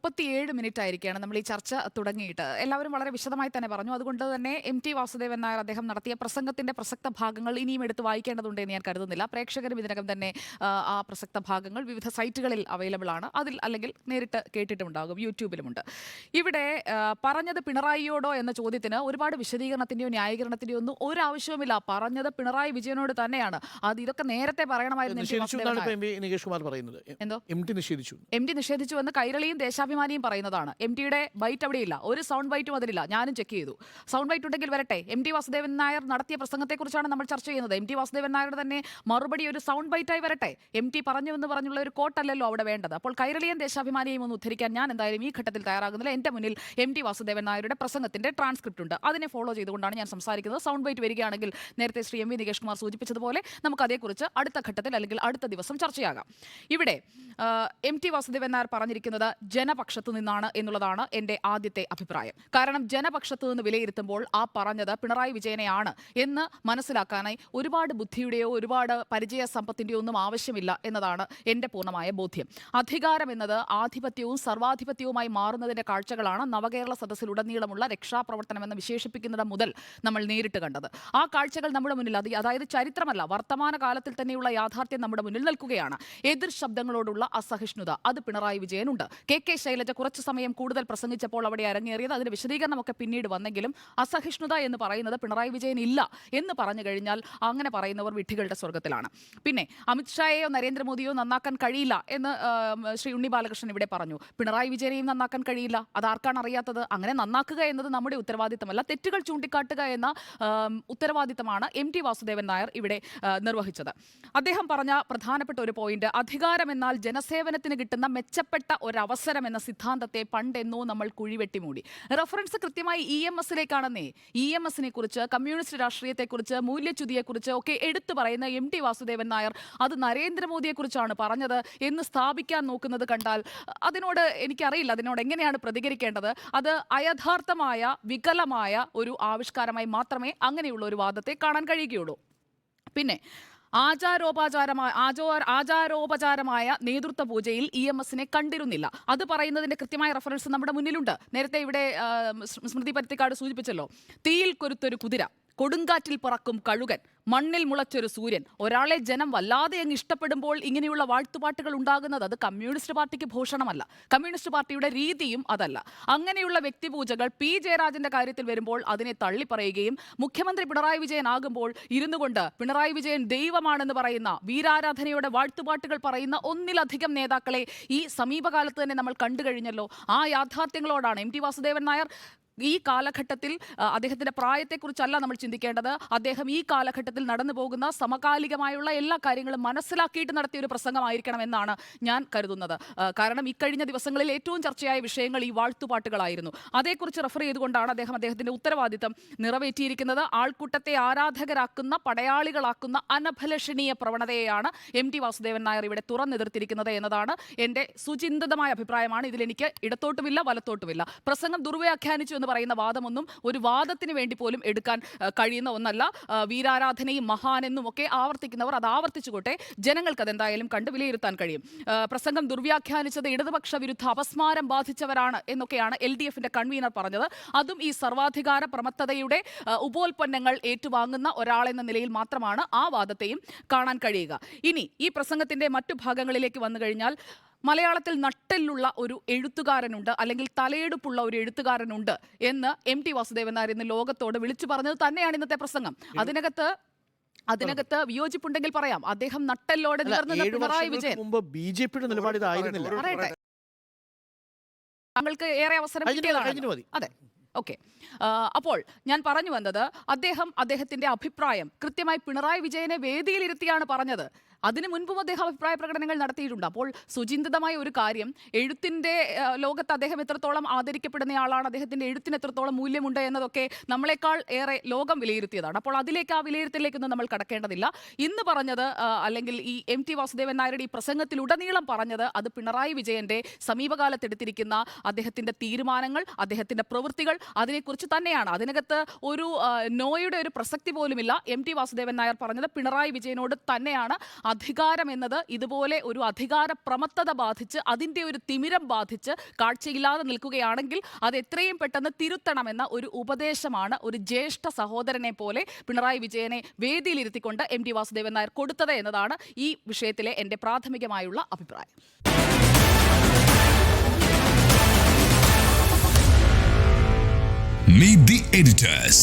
മുപ്പത്തിയേഴ് മിനിറ്റ് ആയിരിക്കുകയാണ് നമ്മൾ ഈ ചർച്ച തുടങ്ങിയിട്ട്. എല്ലാവരും വളരെ വിശദമായി തന്നെ പറഞ്ഞു. അതുകൊണ്ട് തന്നെ എം ടി വാസുദേവൻ നായർ അദ്ദേഹം നടത്തിയ പ്രസംഗത്തിന്റെ പ്രസക്ത ഭാഗങ്ങൾ ഇനിയും എടുത്ത് വായിക്കേണ്ടതുണ്ട് എന്ന് ഞാൻ കരുതുന്നില്ല. പ്രേക്ഷകരും ഇതിനകം തന്നെ ആ, പ്രസക്ത ഭാഗങ്ങൾ വിവിധ സൈറ്റുകളിൽ അവൈലബിൾ ആണ്. അതിൽ അല്ലെങ്കിൽ നേരിട്ട് കേട്ടിട്ടുണ്ടാകും യൂട്യൂബിലുമുണ്ട്. ഇവിടെ പറഞ്ഞത് പിണറായിയോടോ എന്ന ചോദ്യത്തിന് ഒരുപാട് വിശദീകരണത്തിന്റെയോ ന്യായീകരണത്തിന്റെയോ ഒന്നും ഒരു ആവശ്യവുമില്ല പറഞ്ഞത് പിണറായി വിജയനോട് തന്നെയാണ്. അത് ഇതൊക്കെ നേരത്തെ പറയണമായിരുന്നു എം ടി നിഷേധിച്ചു എന്ന് കൈരളിയും നായർ. ദേശാഭിമാനിയും പറയുന്നതാണ്. എം ടിയുടെ ബൈറ്റ് അവിടെയില്ല. ഒരു സൗണ്ട് ബൈറ്റും അതിലില്ല. ഞാനും ചെക്ക് ചെയ്തു. സൗണ്ട് ബൈറ്റ് ഉണ്ടെങ്കിൽ വരട്ടെ. എം ടി വാസുദേവൻ നായർ നടത്തിയ പ്രസംഗത്തെക്കുറിച്ചാണ് നമ്മൾ ചർച്ച ചെയ്യുന്നത്. എം ടി വാസുദേവൻ നായരുടെ തന്നെ മറുപടി ഒരു സൗണ്ട് ബൈറ്റായി വരട്ടെ. എം ടി പറഞ്ഞു എന്ന് പറഞ്ഞുള്ള ഒരു കോട്ടല്ലല്ലോ അവിടെ വേണ്ടത്. അപ്പോൾ കൈരളിയൻ ദേശാഭിമാനിയും ഒന്ന് ഉദ്ധരിക്കാൻ ഞാൻ എന്തായാലും ഈ ഘട്ടത്തിൽ തയ്യാറാകുന്നില്ല. എന്റെ മുന്നിൽ എം ടി വാസുദേവൻ നായരുടെ പ്രസംഗത്തിന്റെ ട്രാൻസ്ക്രിപ്റ്റ് ഉണ്ട്. അതിനെ ഫോളോ ചെയ്തുകൊണ്ടാണ് ഞാൻ സംസാരിക്കുന്നത്. സൗണ്ട് ബൈറ്റ് വരികയാണെങ്കിൽ നേരത്തെ ശ്രീ എം വി നികേഷ് കുമാർ സൂചിപ്പിച്ചതുപോലെ നമുക്ക് അതേക്കുറിച്ച് അടുത്ത ഘട്ടത്തിൽ അല്ലെങ്കിൽ അടുത്ത ദിവസം ചർച്ചയാകാം. ഇവിടെ എം ടി വാസുദേവൻ നായർ പറഞ്ഞിരിക്കുന്നത് ജനപക്ഷത്തു നിന്നാണ് എന്നുള്ളതാണ് എന്റെ ആദ്യത്തെ അഭിപ്രായം. കാരണം ജനപക്ഷത്തു നിന്ന് വിലയിരുത്തുമ്പോൾ ആ പറഞ്ഞത് പിണറായി വിജയനെയാണ് എന്ന് മനസ്സിലാക്കാനായി ഒരുപാട് ബുദ്ധിയുടെയോ ഒരുപാട് പരിചയ സമ്പത്തിന്റെയോ ഒന്നും ആവശ്യമില്ല എന്നതാണ് എന്റെ പൂർണമായ ബോധ്യം. അധികാരം എന്നത് ആധിപത്യവും സർവാധിപത്യവുമായി മാറുന്നതിന്റെ കാഴ്ചകളാണ് നവകേരള സദസ്സിലുടനീളമുള്ള രക്ഷാപ്രവർത്തനം എന്ന് വിശേഷിപ്പിക്കുന്നത് മുതൽ നമ്മൾ നേരിട്ട് കണ്ടത്. ആ കാഴ്ചകൾ നമ്മുടെ മുന്നിൽ അത് അതായത് ചരിത്രമല്ല വർത്തമാന കാലത്തിൽ തന്നെയുള്ള യാഥാർത്ഥ്യം നമ്മുടെ മുന്നിൽ നിൽക്കുകയാണ്. എതിർ ശബ്ദങ്ങളോടുള്ള അസഹിഷ്ണുത അത് പിണറായി വിജയനുണ്ട്. കെ കെ ശൈലജ കുറച്ച് സമയം കൂടുതൽ പ്രസംഗിച്ചപ്പോൾ അവിടെ അരങ്ങേറിയത്. അതിന് വിശദീകരണമൊക്കെ പിന്നീട് വന്നെങ്കിലും അസഹിഷ്ണുത എന്ന് പറയുന്നത് പിണറായി വിജയൻ ഇല്ല എന്ന് പറഞ്ഞു കഴിഞ്ഞാൽ അങ്ങനെ പറയുന്നവർ വിഡ്ഢികളുടെ സ്വർഗത്തിലാണ് പിന്നെ അമിത്ഷായെയോ നരേന്ദ്രമോദിയോ നന്നാക്കാൻ കഴിയില്ല എന്ന് ശ്രീ ഉണ്ണി ബാലകൃഷ്ണൻ ഇവിടെ പറഞ്ഞു. പിണറായി വിജയനെയും നന്നാക്കാൻ കഴിയില്ല. അതാർക്കാണ് അറിയാത്തത്? അങ്ങനെ നന്നാക്കുക എന്നത് നമ്മുടെ ഉത്തരവാദിത്തമല്ല. തെറ്റുകൾ ചൂണ്ടിക്കാട്ടുക എന്ന ഉത്തരവാദിത്തമാണ് എം ടി വാസുദേവൻ നായർ ഇവിടെ നിർവഹിച്ചത്. അദ്ദേഹം പറഞ്ഞ പ്രധാനപ്പെട്ട ഒരു പോയിന്റ് അധികാരം എന്നാൽ ജനസേവനത്തിന് കിട്ടുന്ന മെച്ചപ്പെട്ട ഒരവസരം എന്ന സിദ്ധാന്തത്തെ പണ്ടെന്നോ നമ്മൾ കുഴിവെട്ടി മൂടി റഫറൻസ് കൃത്യമായി ഇ എം എസിലേക്കാണെന്നേ. ഇ എം എസിനെ കുറിച്ച് കമ്മ്യൂണിസ്റ്റ് രാഷ്ട്രീയത്തെക്കുറിച്ച് മൂല്യച്യുതിയെക്കുറിച്ച് ഒക്കെ എടുത്തു പറയുന്ന എം ടി വാസുദേവൻ നായർ അത് നരേന്ദ്രമോദിയെക്കുറിച്ചാണ് പറഞ്ഞത് എന്ന് സ്ഥാപിക്കാൻ നോക്കുന്നത് കണ്ടാൽ അതിനോട് എനിക്കറിയില്ല അതിനോട് എങ്ങനെയാണ് പ്രതികരിക്കേണ്ടത്? അത് അയഥാർത്ഥമായ വികലമായ ഒരു ആവിഷ്കാരമായി മാത്രമേ അങ്ങനെയുള്ള ഒരു വാദത്തെ കാണാൻ കഴിയുകയുള്ളൂ. പിന്നെ ആചാരോപചാരമായ ആചോ ആചാരോപചാരമായ നേതൃത്വ പൂജയിൽ ഇ എം എസിനെ കണ്ടിരുന്നില്ല. അത് പറയുന്നതിന്റെ കൃത്യമായ റെഫറൻസ് നമ്മുടെ മുന്നിലുണ്ട്. നേരത്തെ ഇവിടെ സ്മൃതി പരുത്തിക്കാട് സൂചിപ്പിച്ചല്ലോ. തീയിൽ കൊരുത്തൊരു കുതിര. കൊടുങ്കാറ്റിൽ പറക്കും കഴുകൻ. മണ്ണിൽ മുളച്ചൊരു സൂര്യൻ. ഒരാളെ ജനം വല്ലാതെ അങ്ങ് ഇഷ്ടപ്പെടുമ്പോൾ ഇങ്ങനെയുള്ള വാഴ്ത്തുപാട്ടുകൾ ഉണ്ടാകുന്നത് അത് കമ്മ്യൂണിസ്റ്റ് പാർട്ടിക്ക് ഭൂഷണമല്ല. കമ്മ്യൂണിസ്റ്റ് പാർട്ടിയുടെ രീതിയും അതല്ല. അങ്ങനെയുള്ള വ്യക്തിപൂജകൾ പി. ജയരാജന്റെ കാര്യത്തിൽ വരുമ്പോൾ അതിനെ തള്ളിപ്പറയുകയും മുഖ്യമന്ത്രി പിണറായി വിജയൻ ആകുമ്പോൾ ഇരുന്നു കൊണ്ട് പിണറായി വിജയൻ ദൈവമാണെന്ന് പറയുന്ന വീരാരാധനയുടെ വാഴ്ത്തുപാട്ടുകൾ പറയുന്ന ഒന്നിലധികം നേതാക്കളെ ഈ സമീപകാലത്ത് തന്നെ നമ്മൾ കണ്ടു കഴിഞ്ഞല്ലോ. ആ യാഥാർത്ഥ്യങ്ങളോടാണ് എം ടി വാസുദേവൻ നായർ ഈ കാലഘട്ടത്തിൽ അദ്ദേഹത്തിന്റെ പ്രായത്തെക്കുറിച്ചല്ല നമ്മൾ ചിന്തിക്കേണ്ടത്. അദ്ദേഹം ഈ കാലഘട്ടത്തിൽ നടന്നു പോകുന്ന സമകാലികമായുള്ള എല്ലാ കാര്യങ്ങളും മനസ്സിലാക്കിയിട്ട് നടത്തിയ ഒരു പ്രസംഗമായിരിക്കണം എന്നാണ് ഞാൻ കരുതുന്നത്. കാരണം ഇക്കഴിഞ്ഞ ദിവസങ്ങളിൽ ഏറ്റവും ചർച്ചയായ വിഷയങ്ങൾ ഈ വാഴ്ത്തുപാട്ടുകളായിരുന്നു. അതേക്കുറിച്ച് റെഫർ ചെയ്തുകൊണ്ടാണ് അദ്ദേഹം അദ്ദേഹത്തിന്റെ ഉത്തരവാദിത്തം നിറവേറ്റിയിരിക്കുന്നത്. ആൾക്കൂട്ടത്തെ ആരാധകരാക്കുന്ന പടയാളികളാക്കുന്ന അനഭലഷണീയ പ്രവണതയെയാണ് എം ടി വാസുദേവൻ നായർ ഇവിടെ തുറന്നെതിർത്തിരിക്കുന്നത് എന്നതാണ് എന്റെ സുചിന്തിതമായ അഭിപ്രായമാണ്. ഇതിലെനിക്ക് ഇടത്തോട്ടുമില്ല വലത്തോട്ടുമില്ല. പ്രസംഗം ദുർവ്യാഖ്യാനിച്ചു എന്ന് പറയുന്ന വാദമൊന്നും ഒരു വാദത്തിന് വേണ്ടി പോലും എടുക്കാൻ കഴിയുന്ന ഒന്നല്ല. വീരാരാധനയും മഹാനെന്നും ഒക്കെ ആവർത്തിക്കുന്നവർ അത് ആവർത്തിച്ചുകൊട്ടെ ജനങ്ങൾക്ക് അതെന്തായാലും കണ്ട് വിലയിരുത്താൻ കഴിയും. പ്രസംഗം ദുർവ്യാഖ്യാനിച്ചത് ഇടതുപക്ഷ വിരുദ്ധ അപസ്മാരം ബാധിച്ചവരാണ് എന്നൊക്കെയാണ് എൽ ഡി എഫിന്റെ കൺവീനർ പറഞ്ഞത്. അതും ഈ സർവാധികാര പ്രമത്തതയുടെ ഉപോൽപ്പന്നങ്ങൾ ഏറ്റുവാങ്ങുന്ന ഒരാളെന്ന നിലയിൽ മാത്രമാണ് ആ വാദത്തെയും കാണാൻ കഴിയുക. ഇനി ഈ പ്രസംഗത്തിന്റെ മറ്റു ഭാഗങ്ങളിലേക്ക് വന്നു കഴിഞ്ഞാൽ മലയാളത്തിൽ നട്ടെല്ലുള്ള ഒരു എഴുത്തുകാരനുണ്ട് അല്ലെങ്കിൽ തലയെടുപ്പുള്ള ഒരു എഴുത്തുകാരനുണ്ട് എന്ന് എം ടി വാസുദേവൻ നായർ ഇന്ന് ലോകത്തോട് വിളിച്ചു പറഞ്ഞത് തന്നെയാണ് ഇന്നത്തെ പ്രസംഗം. അതിനകത്ത് അതിനകത്ത് വിയോജിപ്പുണ്ടെങ്കിൽ പറയാം അദ്ദേഹം നട്ടെല്ലോടെ നിവർന്ന പിണറായി വിജയൻ. മുമ്പ് ബി ജെ പിയുടെ നിലപാട് ഇതായിരുന്നില്ല. താങ്കൾക്ക് ഏറെ അവസരം കിട്ടിയതാണ്. അതെ. ഓക്കെ. അപ്പോൾ ഞാൻ പറഞ്ഞു വന്നത് അദ്ദേഹം അദ്ദേഹത്തിന്റെ അഭിപ്രായം കൃത്യമായി പിണറായി വിജയനെ വേദിയിലിരുത്തിയാണ് പറഞ്ഞത്. അതിനു മുൻപും അദ്ദേഹം അഭിപ്രായ പ്രകടനങ്ങൾ നടത്തിയിട്ടുണ്ട്. അപ്പോൾ സുചിന്തിതമായ ഒരു കാര്യം എഴുത്തിന്റെ ലോകത്ത് അദ്ദേഹം എത്രത്തോളം ആദരിക്കപ്പെടുന്നയാളാണ് അദ്ദേഹത്തിന്റെ എഴുത്തിന് എത്രത്തോളം മൂല്യമുണ്ട് എന്നതൊക്കെ നമ്മളെക്കാൾ ഏറെ ലോകം വിലയിരുത്തിയതാണ്. അപ്പോൾ അതിലേക്ക് ആ വിലയിരുത്തലിലേക്കൊന്നും നമ്മൾ കടക്കേണ്ടതില്ല. ഇന്ന് പറഞ്ഞത് അല്ലെങ്കിൽ ഈ എം ടി വാസുദേവൻ നായരുടെ ഈ പ്രസംഗത്തിലുടനീളം പറഞ്ഞത് അത് പിണറായി വിജയന്റെ സമീപകാലത്ത് എടുത്തിരിക്കുന്ന അദ്ദേഹത്തിന്റെ തീരുമാനങ്ങൾ അദ്ദേഹത്തിന്റെ പ്രവൃത്തികൾ അതിനെക്കുറിച്ച് തന്നെയാണ്. അതിനകത്ത് ഒരു നോയുടെ ഒരു പ്രസക്തി പോലുമില്ല. എം ടി വാസുദേവൻ നായർ പറഞ്ഞത് പിണറായി വിജയനോട് തന്നെയാണ്. അധികാരം എന്നത് ഇതുപോലെ ഒരു അധികാര പ്രമത്തത ബാധിച്ച് അതിന്റെ ഒരു തിമിരം ബാധിച്ച് കാഴ്ചയില്ലാതെ നിൽക്കുകയാണെങ്കിൽ അത് എത്രയും പെട്ടെന്ന് തിരുത്തണമെന്ന ഒരു ഉപദേശമാണ് ഒരു ജ്യേഷ്ഠ സഹോദരനെ പോലെ പിണറായി വിജയനെ വേദിയിലിരുത്തിക്കൊണ്ട് എം ടി വാസുദേവൻ നായർ കൊടുത്തത് എന്നതാണ് ഈ വിഷയത്തിലെ എന്റെ പ്രാഥമികമായുള്ള അഭിപ്രായം Meet the editors.